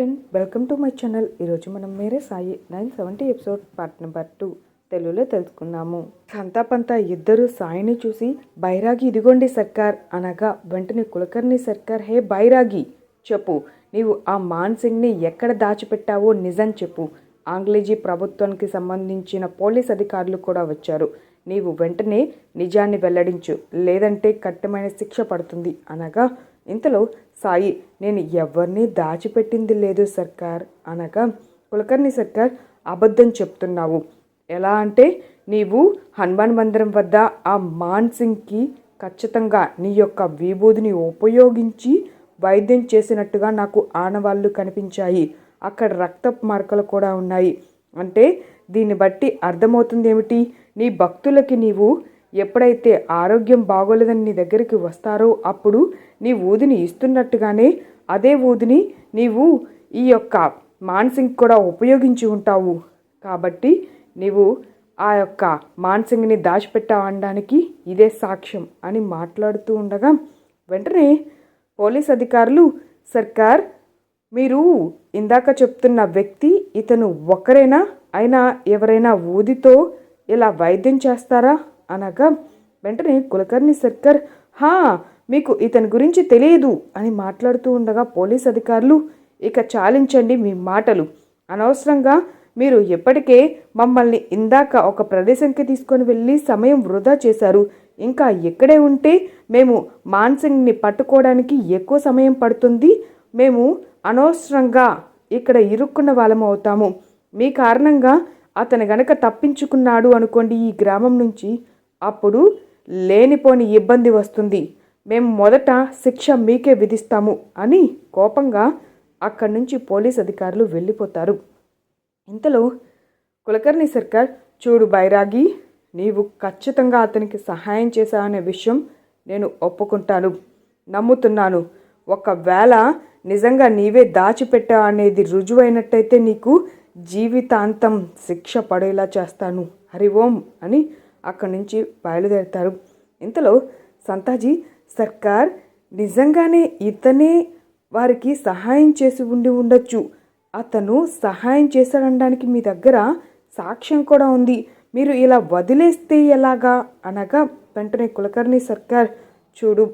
Friend welcome to my channel ఈరోజు మనం Mere Sai nine seventy episode part number two తెలుగులో తెలుసుకుందాము. సంతాపంతా ఇద్దరు సాయిని చూసి బైరాగి ఇదిగోండి సర్కార్ అనగా వెంటనే కులకర్ణి సర్కార్ హే బైరాగి చెప్పు నీవు ఆ మాన్సింగ్ని ఎక్కడ దాచిపెట్టావో నిజం చెప్పు. ఆంగ్లేజీ ప్రభుత్వానికి సంబంధించిన పోలీస్ అధికారులు కూడా వచ్చారు. నీవు వెంటనే నిజాన్ని వెల్లడించు. లేదంటే కఠినమైన శిక్ష పడుతుంది. అనగా ఇంతలో సాయి నేను ఎవరిని దాచిపెట్టింది లేదు సర్కార్. అనగా కులకర్ణి సర్కార్ అబద్ధం చెప్తున్నావు. ఎలా అంటే నీవు హనుమాన్ మందిరం వద్ద ఆ మాన్ సింగ్కి ఖచ్చితంగా నీ యొక్క విభూదిని ఉపయోగించి వైద్యం చేసినట్టుగా నాకు ఆనవాళ్ళు కనిపించాయి. అక్కడ రక్త మార్కలు కూడా ఉన్నాయి. అంటే దీన్ని బట్టి అర్థమవుతుంది ఏమిటి నీ భక్తులకి నీవు ఎప్పుడైతే ఆరోగ్యం బాగోలేదని నీ దగ్గరికి వస్తారో అప్పుడు నీ ఊదిని ఇస్తున్నట్టుగానే అదే ఊదిని నీవు ఈ యొక్క మాన్సింగ్ కూడా ఉపయోగించి ఉంటావు. కాబట్టి నీవు ఆ యొక్క మాన్సింగ్ని దాచిపెట్టావనడానికి ఇదే సాక్ష్యం అని మాట్లాడుతూ ఉండగా వెంటనే పోలీస్ అధికారులు సర్కార్ మీరు ఇందాక చెప్తున్న వ్యక్తి ఇతను ఒక్కరేనా అయినా ఎవరైనా ఊదితో ఇలా వైద్యం చేస్తారా? అనగా వెంటనే కులకర్ణి సర్కార్ హా మీకు ఇతని గురించి తెలియదు అని మాట్లాడుతూ ఉండగా పోలీస్ అధికారులు ఇక చాలించండి మీ మాటలు. అనవసరంగా మీరు ఎప్పటికే మమ్మల్ని ఇందాక ఒక ప్రదేశంకి తీసుకొని వెళ్ళి సమయం వృధా చేశారు. ఇంకా ఎక్కడే ఉంటే మేము మాన్సింగ్ని పట్టుకోవడానికి ఎక్కువ సమయం పడుతుంది. మేము అనవసరంగా ఇక్కడ ఇరుక్కున్న వాళ్ళము అవుతాము. మీ కారణంగా అతను గనక తప్పించుకున్నాడు అనుకోండి ఈ గ్రామం నుంచి అప్పుడు లేనిపోని ఇబ్బంది వస్తుంది. మేము మొదట శిక్ష మీకే విధిస్తాము అని కోపంగా అక్కడి నుంచి పోలీస్ అధికారులు వెళ్ళిపోతారు. ఇంతలో కులకర్ణి సర్కార్ చూడు బైరాగి నీవు ఖచ్చితంగా అతనికి సహాయం చేశావనే విషయం నేను ఒప్పుకుంటాను నమ్ముతున్నాను. ఒకవేళ నిజంగా నీవే దాచిపెట్టావు అనేది రుజువైనట్టయితే నీకు జీవితాంతం శిక్ష పడేలా చేస్తాను. హరి ఓం అని అక్కడి నుంచి బయలుదేరుతారు. ఇంతలో సంతాజీ సర్కార్ నిజంగానే ఇతనే వారికి సహాయం చేసి ఉండి ఉండొచ్చు. అతను సహాయం చేశాడనడానికి మీ దగ్గర సాక్ష్యం కూడా ఉంది. మీరు ఇలా వదిలేస్తే ఎలాగా? అనగా వెంటనే కులకర్ణి సర్కార్ చూడు.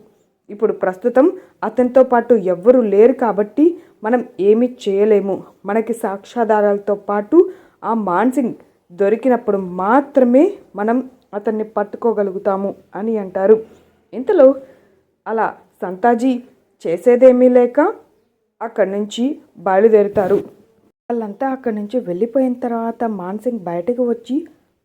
ఇప్పుడు ప్రస్తుతం అతనితో పాటు ఎవ్వరూ లేరు కాబట్టి మనం ఏమీ చేయలేము. మనకి సాక్ష్యాధారాలతో పాటు ఆ మాన్సింగ్ దొరికినప్పుడు మాత్రమే మనం అతన్ని పట్టుకోగలుగుతాము అని అంటారు. ఇంతలో అలా సంతాజీ చేసేదేమీ లేక అక్కడి నుంచి బయలుదేరుతారు. వాళ్ళంతా అక్కడి నుంచి వెళ్ళిపోయిన తర్వాత మాన్సింగ్ బయటకు వచ్చి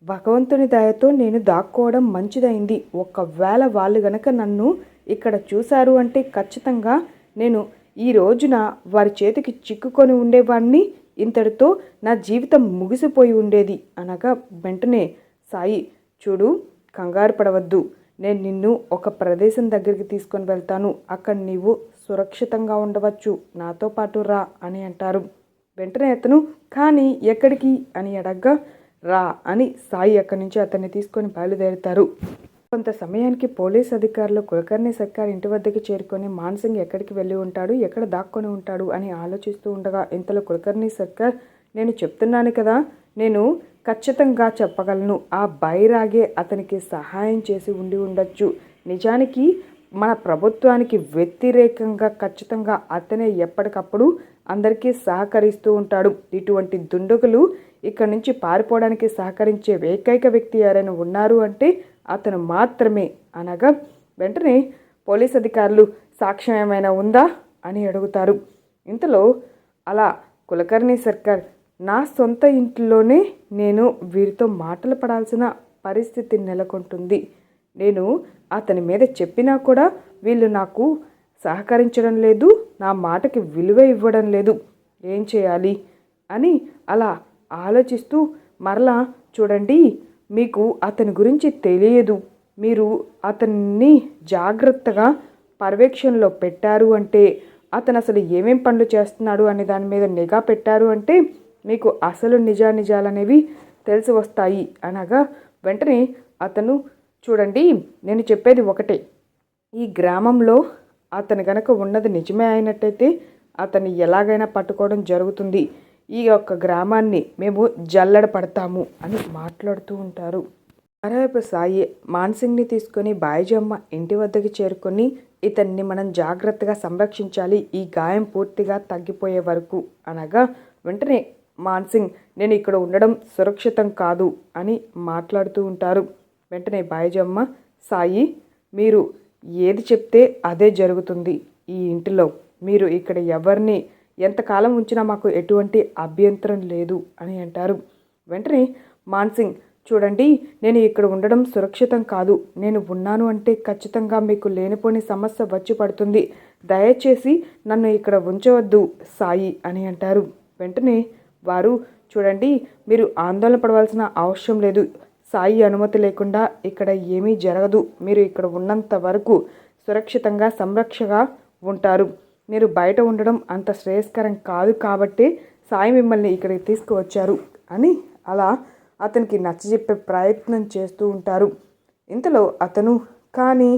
భగవంతుని దయతో నేను దాక్కోవడం మంచిదైంది. ఒకవేళ వాళ్ళు గనక నన్ను ఇక్కడ చూశారు అంటే ఖచ్చితంగా నేను ఈ రోజున వారి చేతికి చిక్కుకొని ఉండేవాడిని ఇంతటితో నా జీవితం ముగిసిపోయి ఉండేది అనగా వెంటనే సాయి చూడు కంగారు పడవద్దు. నేను నిన్ను ఒక ప్రదేశం దగ్గరికి తీసుకొని వెళ్తాను. అక్కడ నీవు సురక్షితంగా ఉండవచ్చు. నాతో పాటు రా అని అంటారు. వెంటనే అతను కానీ ఎక్కడికి? అని అడగ్గా రా అని సాయి అక్కడి నుంచి అతన్ని తీసుకొని బయలుదేరుతారు. కొంత సమయానికి పోలీస్ అధికారులు కులకర్ణి సర్కార్ ఇంటి వద్దకు చేరుకొని మాన్సింగ్ ఎక్కడికి వెళ్ళి ఉంటాడు ఎక్కడ దాక్కొని ఉంటాడు అని ఆలోచిస్తూ ఉండగా ఇంతలో కులకర్ణి సర్కార్ నేను చెప్తున్నాను కదా నేను ఖచ్చితంగా చెప్పగలను. ఆ బైరాగే అతనికి సహాయం చేసి ఉండి ఉండొచ్చు. నిజానికి మన ప్రభుత్వానికి వ్యతిరేకంగా ఖచ్చితంగా అతనే ఎప్పటికప్పుడు అందరికీ సహకరిస్తూ ఉంటాడు. ఇటువంటి దుండగులు ఇక్కడ నుంచి పారిపోవడానికి సహకరించే ఏకైక వ్యక్తి ఎవరైనా ఉన్నారు అంటే అతను మాత్రమే అనగా వెంటనే పోలీస్ అధికారులు సాక్ష్యం ఏమైనా ఉందా? అని అడుగుతారు. ఇంతలో అలా కులకర్ణి సర్కార్ నా సొంత ఇంట్లోనే నేను వీరితో మాటలు పడాల్సిన పరిస్థితి నెలకొంటుంది. నేను అతని మీద చెప్పినా కూడా వీళ్ళు నాకు సహకరించడం లేదు నా మాటకి విలువ ఇవ్వడం లేదు. ఏం చేయాలి? అని అలా ఆలోచిస్తూ మరలా చూడండి మీకు అతని గురించి తెలియదు. మీరు అతన్ని జాగ్రత్తగా పర్యవేక్షణలో పెట్టారు అంటే అతను అసలు ఏమేం పనులు చేస్తున్నాడు అనే దాని మీద నిఘా పెట్టారు అంటే మీకు అసలు నిజానిజాలనేవి తెలిసి వస్తాయి. అనగా వెంటనే అతను చూడండి నేను చెప్పేది ఒకటే. ఈ గ్రామంలో అతను గనక ఉన్నది నిజమే అయినట్టయితే అతన్ని ఎలాగైనా పట్టుకోవడం జరుగుతుంది. ఈ యొక్క గ్రామాన్ని మేము జల్లడ పడతాము అని మాట్లాడుతూ ఉంటారు. మరోవైపు సాయి మాన్సింగ్ని తీసుకొని బాయిజమ్మ ఇంటి వద్దకు చేరుకొని ఇతన్ని మనం జాగ్రత్తగా సంరక్షించాలి ఈ గాయం పూర్తిగా తగ్గిపోయే వరకు అనగా వెంటనే మాన్సింగ్ నేను ఇక్కడ ఉండడం సురక్షితం కాదు అని మాట్లాడుతూ ఉంటారు. వెంటనే బాయిజమ్మ సాయి మీరు ఏది చెప్తే అదే జరుగుతుంది ఈ ఇంటిలో. మీరు ఇక్కడ ఎవరిని ఎంతకాలం ఉంచినా మాకు ఎటువంటి అభ్యంతరం లేదు అని అంటారు. వెంటనే మాన్సింగ్ చూడండి నేను ఇక్కడ ఉండడం సురక్షితం కాదు. నేను ఉన్నాను అంటే ఖచ్చితంగా మీకు లేనిపోని సమస్య వచ్చి పడుతుంది. దయచేసి నన్ను ఇక్కడ ఉంచవద్దు సాయి అని అంటారు. వెంటనే వారు చూడండి మీరు ఆందోళన పడవలసిన అవసరం లేదు. సాయి అనుమతి లేకుండా ఇక్కడ ఏమీ జరగదు. మీరు ఇక్కడ ఉన్నంత వరకు సురక్షితంగా సంరక్షగా ఉంటారు. మీరు బయట ఉండడం అంత శ్రేయస్కరం కాదు కాబట్టి సాయి మిమ్మల్ని ఇక్కడికి తీసుకువచ్చారు అని అలా అతనికి నచ్చజెప్పే ప్రయత్నం చేస్తూ ఉంటారు. ఇంతలో అతను కానీ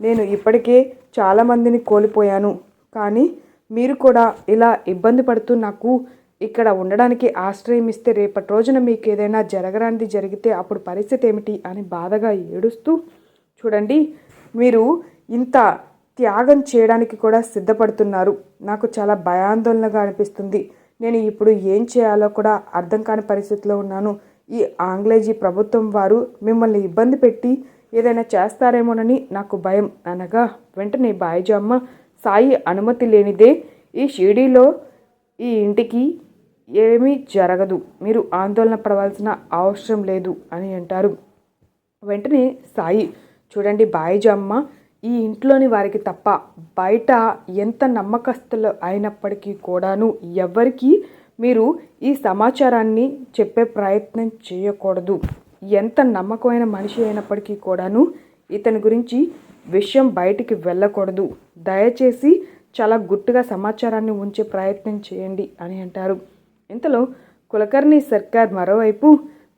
నేను ఇప్పటికే చాలామందిని కోల్పోయాను. కానీ మీరు కూడా ఇలా ఇబ్బంది పడుతూ నాకు ఇక్కడ ఉండడానికి ఆశ్రయం ఇస్తే రేపటి రోజున మీకు ఏదైనా జరగరానిది జరిగితే అప్పుడు పరిస్థితి ఏమిటి? అని బాధగా ఏడుస్తూ చూడండి మీరు ఇంత త్యాగం చేయడానికి కూడా సిద్ధపడుతున్నారు. నాకు చాలా భయాందోళనగా అనిపిస్తుంది. నేను ఇప్పుడు ఏం చేయాలో కూడా అర్థం కాని పరిస్థితిలో ఉన్నాను. ఈ ఆంగ్లేజీ ప్రభుత్వం వారు మిమ్మల్ని ఇబ్బంది పెట్టి ఏదైనా చేస్తారేమోనని నాకు భయం. అనగా వెంటనే బాయిజామ్మ సాయి అనుమతి లేనిదే ఈ షిరిడీలో ఈ ఇంటికి ఏమీ జరగదు. మీరు ఆందోళన పడవలసిన అవసరం లేదు అని అంటారు. వెంటనే సాయి చూడండి బాయిజమ్మ ఈ ఇంట్లోని వారికి తప్ప బయట ఎంత నమ్మకస్తులు అయినప్పటికీ కూడాను ఎవరికి మీరు ఈ సమాచారాన్ని చెప్పే ప్రయత్నం చేయకూడదు. ఎంత నమ్మకమైన మనిషి అయినప్పటికీ కూడాను ఇతని గురించి విషయం బయటికి వెళ్ళకూడదు. దయచేసి చాలా గుట్టుగా సమాచారాన్ని ఉంచే ప్రయత్నం చేయండి అని అంటారు. ఇంతలో కులకర్ణి సర్కార్ మరోవైపు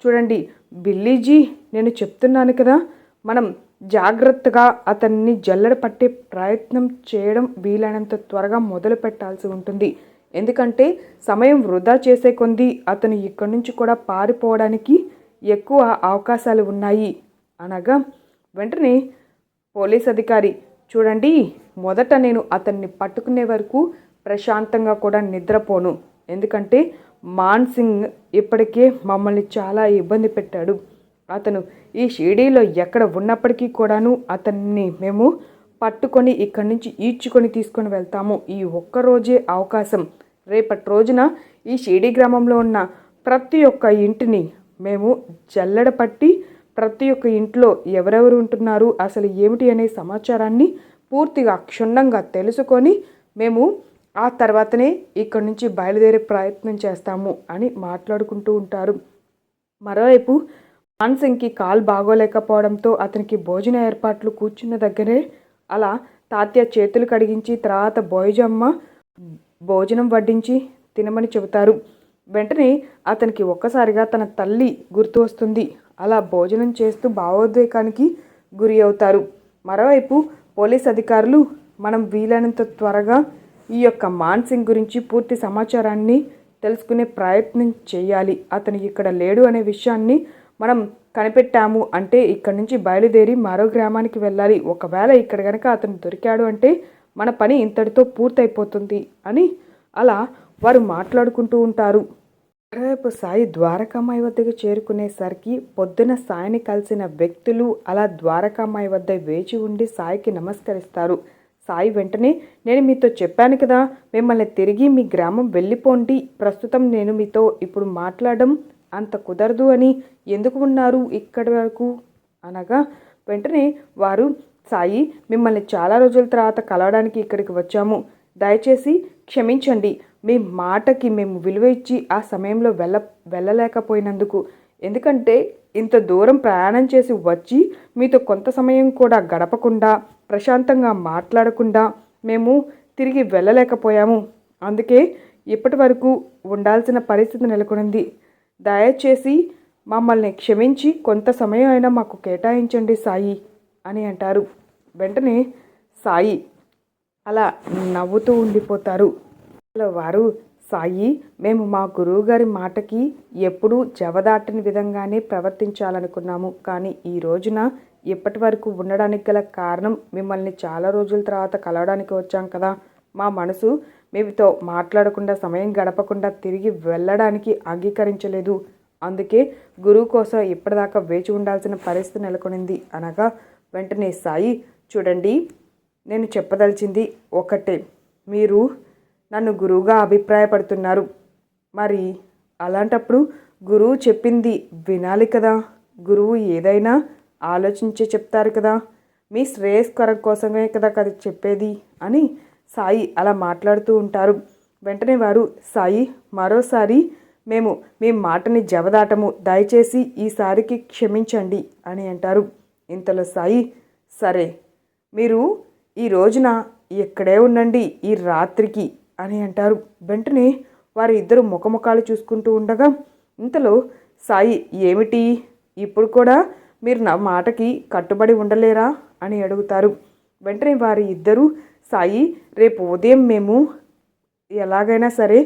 చూడండి బిల్లీజీ నేను చెప్తున్నాను కదా మనం జాగ్రత్తగా అతన్ని జల్లెడ పట్టే ప్రయత్నం చేయడం వీలైనంత త్వరగా మొదలు పెట్టాల్సి ఉంటుంది. ఎందుకంటే సమయం వృధా చేసే కొంది అతను ఇక్కడి నుంచి కూడా పారిపోవడానికి ఎక్కువ అవకాశాలు ఉన్నాయి. అనగా వెంటనే పోలీస్ అధికారి చూడండి మొదట నేను అతన్ని పట్టుకునే వరకు ప్రశాంతంగా కూడా నిద్రపోను. ఎందుకంటే మాన్ సింగ్ ఇప్పటికే మమ్మల్ని చాలా ఇబ్బంది పెట్టాడు. అతను ఈ షిర్డీలో ఎక్కడ ఉన్నప్పటికీ కూడాను అతన్ని మేము పట్టుకొని ఇక్కడి నుంచి ఈడ్చుకొని తీసుకొని వెళ్తాము. ఈ ఒక్కరోజే అవకాశం. రేపటి రోజున ఈ షిడీ గ్రామంలో ఉన్న ప్రతి ఒక్క ఇంటిని మేము జల్లెడ పట్టి ప్రతి ఒక్క ఇంట్లో ఎవరెవరు ఉంటున్నారు అసలు ఏమిటి అనే సమాచారాన్ని పూర్తిగా క్షుణ్ణంగా తెలుసుకొని మేము ఆ తర్వాతనే ఇక్కడి నుంచి బయలుదేరే ప్రయత్నం చేస్తాము అని మాట్లాడుకుంటూ ఉంటారు. మరోవైపు మాన్సింగ్కి కాల్ బాగోలేకపోవడంతో అతనికి భోజన ఏర్పాట్లు కూర్చున్న దగ్గరే అలా తాత్య చేతులు కడిగించి తర్వాత బోయజమ్మ భోజనం వడ్డించి తినమని చెబుతారు. వెంటనే అతనికి ఒక్కసారిగా తన తల్లి గుర్తు వస్తుంది. అలా భోజనం చేస్తూ భావోద్వేగానికి గురి అవుతారు. మరోవైపు పోలీస్ అధికారులు మనం వీలైనంత త్వరగా ఈ యొక్క మాన్సింగ్ గురించి పూర్తి సమాచారాన్ని తెలుసుకునే ప్రయత్నం చేయాలి. అతను ఇక్కడ లేడు అనే విషయాన్ని మనం కనిపెట్టాము అంటే ఇక్కడ నుంచి బయలుదేరి మరో గ్రామానికి వెళ్ళాలి. ఒకవేళ ఇక్కడ కనుక అతను దొరికాడు అంటే మన పని ఇంతటితో పూర్తయిపోతుంది అని అలా వారు మాట్లాడుకుంటూ ఉంటారు. మరోవైపు సాయి ద్వారకామాయి వద్దకు చేరుకునేసరికి పొద్దున సాయిని కలిసిన వ్యక్తులు అలా ద్వారకామాయి వద్ద వేచి ఉండి సాయికి నమస్కరిస్తారు. సాయి వెంటనే నేను మీతో చెప్పాను కదా మిమ్మల్ని తిరిగి మీ గ్రామం వెళ్ళిపోండి. ప్రస్తుతం నేను మీతో ఇప్పుడు మాట్లాడడం అంత కుదరదు అని ఎందుకు ఉన్నారు ఇక్కడి వరకు? అనగా వెంటనే వారు సాయి మిమ్మల్ని చాలా రోజుల తర్వాత కలవడానికి ఇక్కడికి వచ్చాము. దయచేసి క్షమించండి. మీ మాటకి మేము విలువ ఇచ్చి ఆ సమయంలో వెళ్ళ వెళ్ళలేకపోయినందుకు. ఎందుకంటే ఇంత దూరం ప్రయాణం చేసి వచ్చి మీతో కొంత సమయం కూడా గడపకుండా ప్రశాంతంగా మాట్లాడకుండా మేము తిరిగి వెళ్ళలేకపోయాము. అందుకే ఇప్పటి వరకు ఉండాల్సిన పరిస్థితి నెలకొనింది. దయచేసి మమ్మల్ని క్షమించి కొంత సమయం అయినా మాకు కేటాయించండి సాయి అని అంటారు. వెంటనే సాయి అలా నవ్వుతూ ఉండిపోతారు. అలా వారు సాయి మేము మా గురువుగారి మాటకి ఎప్పుడూ జవదాటని విధంగానే ప్రవర్తించాలనుకున్నాము. కానీ ఈ రోజున ఇప్పటి వరకు ఉండడానికి గల కారణం మిమ్మల్ని చాలా రోజుల తర్వాత కలవడానికి వచ్చాం కదా. మా మనసు మీతో మాట్లాడకుండా సమయం గడపకుండా తిరిగి వెళ్ళడానికి అంగీకరించలేదు. అందుకే గురువు కోసం ఇప్పటిదాకా వేచి ఉండాల్సిన పరిస్థితి నెలకొనింది. అనగా వెంటనే సాయి చూడండి నేను చెప్పదలిచింది ఒకటే. మీరు నన్ను గురువుగా అభిప్రాయపడుతున్నారు. మరి అలాంటప్పుడు గురువు చెప్పింది వినాలి కదా. గురువు ఏదైనా ఆలోచించే చెప్తారు కదా. మీ శ్రేయస్కరం కోసమే కదా కదా చెప్పేది అని సాయి అలా మాట్లాడుతూ ఉంటారు. వెంటనే వారు సాయి మరోసారి మేము మీ మాటని జవదాటము. దయచేసి ఈసారికి క్షమించండి అని అంటారు. ఇంతలో సాయి సరే మీరు ఈ రోజున ఇక్కడే ఉండండి ఈ రాత్రికి అని అంటారు. వెంటనే వారి ఇద్దరు ముఖముఖాలు చూసుకుంటూ ఉండగా ఇంతలో సాయి ఏమిటి? ఇప్పుడు కూడా మీరు నా మాటకి కట్టుబడి ఉండలేరా? అని అడుగుతారు. వెంటనే వారి ఇద్దరు సాయి రేపు ఉదయం మేము ఎలాగైనా సరే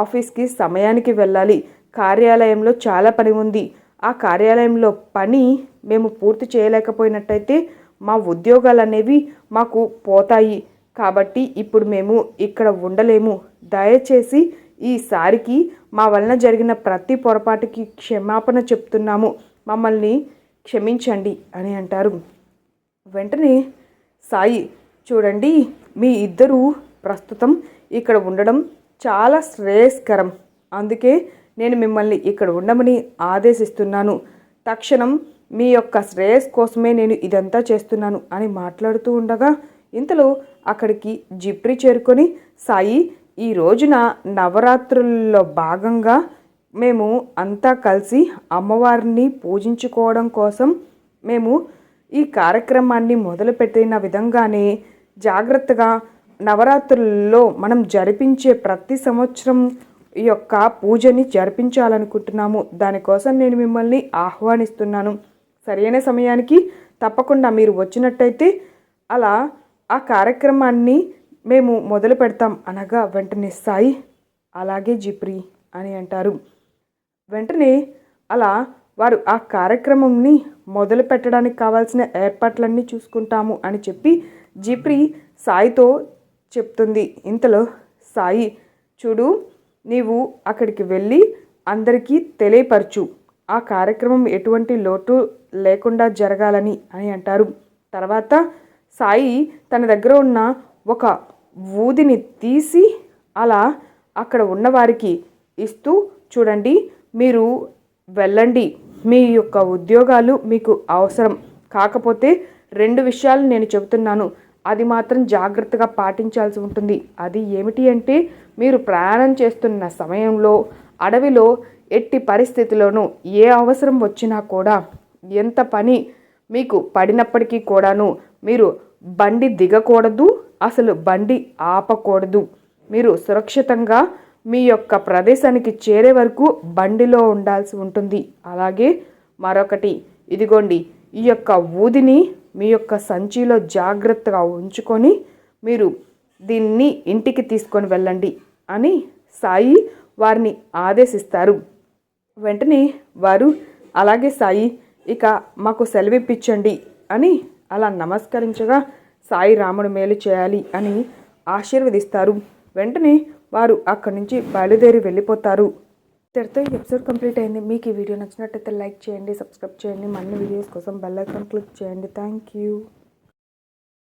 ఆఫీస్కి సమయానికి వెళ్ళాలి. కార్యాలయంలో చాలా పని ఉంది. ఆ కార్యాలయంలో పని మేము పూర్తి చేయలేకపోయినట్టయితే మా ఉద్యోగాలు అనేవి మాకు పోతాయి. కాబట్టి ఇప్పుడు మేము ఇక్కడ ఉండలేము. దయచేసి ఈసారికి మా వలన జరిగిన ప్రతి పొరపాటుకి క్షమాపణ చెప్తున్నాము. మమ్మల్ని క్షమించండి అని అంటారు. వెంటనే సాయి చూడండి మీ ఇద్దరూ ప్రస్తుతం ఇక్కడ ఉండడం చాలా శ్రేయస్కరం. అందుకే నేను మిమ్మల్ని ఇక్కడ ఉండమని ఆదేశిస్తున్నాను. తక్షణం మీ యొక్క శ్రేయస్ కోసమే నేను ఇదంతా చేస్తున్నాను అని మాట్లాడుతూ ఉండగా ఇంతలో అక్కడికి జిప్రి చేరుకొని సాయి ఈ రోజున నవరాత్రుల్లో భాగంగా మేము అంతా కలిసి అమ్మవారిని పూజించుకోవడం కోసం మేము ఈ కార్యక్రమాన్ని మొదలుపెట్టిన విధంగానే జాగ్రత్తగా నవరాత్రుల్లో మనం జరిపించే ప్రతి సంవత్సరం యొక్క పూజని జరిపించాలనుకుంటున్నాము. దానికోసం నేను మిమ్మల్ని ఆహ్వానిస్తున్నాను. సరైన సమయానికి తప్పకుండా మీరు వచ్చినట్టయితే అలా ఆ కార్యక్రమాన్ని మేము మొదలు పెడతాం అనగా వెంటనే సాయి అలాగే జిప్రి అని అంటారు. వెంటనే అలా వారు ఆ కార్యక్రమంని మొదలు పెట్టడానికి కావాల్సిన ఏర్పాట్లన్నీ చూసుకుంటాము అని చెప్పి జిప్రి సాయితో చెప్తుంది. ఇంతలో సాయి చూడు నీవు అక్కడికి వెళ్ళి అందరికీ తెలియపరచు. ఆ కార్యక్రమం ఎటువంటి లోటు లేకుండా జరగాలని అని అంటారు. తర్వాత సాయి తన దగ్గర ఉన్న ఒక ఊదిని తీసి అలా అక్కడ ఉన్నవారికి ఇస్తూ చూడండి మీరు వెళ్ళండి. మీ యొక్క ఉద్యోగాలు మీకు అవసరం. కాకపోతే రెండు విషయాలు నేను చెబుతున్నాను. అది మాత్రం జాగ్రత్తగా పాటించాల్సి ఉంటుంది. అది ఏమిటి అంటే మీరు ప్రయాణం చేస్తున్న సమయంలో అడవిలో ఎట్టి పరిస్థితిలోనూ ఏ అవసరం వచ్చినా కూడా ఎంత పని మీకు పడినప్పటికీ కూడాను మీరు బండి దిగకూడదు. అసలు బండి ఆపకూడదు. మీరు సురక్షితంగా మీ యొక్క ప్రదేశానికి చేరే వరకు బండిలో ఉండాల్సి ఉంటుంది. అలాగే మరొకటి ఇదిగోండి ఈ యొక్క ఊదిని మీ యొక్క సంచిలో జాగ్రత్తగా ఉంచుకొని మీరు దీన్ని ఇంటికి తీసుకొని వెళ్ళండి అని సాయి వారిని ఆదేశిస్తారు. వెంటనే వారు అలాగే సాయి ఇక మాకు సెలవిప్పించండి అని అలా నమస్కరించగా సాయి రాముడు మేలు చేయాలి అని ఆశీర్వదిస్తారు. వెంటనే వారు అక్కడి నుంచి బయలుదేరి వెళ్ళిపోతారు. ఇద్దరితో ఎపిసోడ్ కంప్లీట్ అయింది. మీకు ఈ వీడియో నచ్చినట్టయితే లైక్ చేయండి సబ్స్క్రైబ్ చేయండి. మరిన్ని వీడియోస్ కోసం బెల్ ఐకాన్ క్లిక్ చేయండి. Thank you